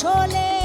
একজন আসলে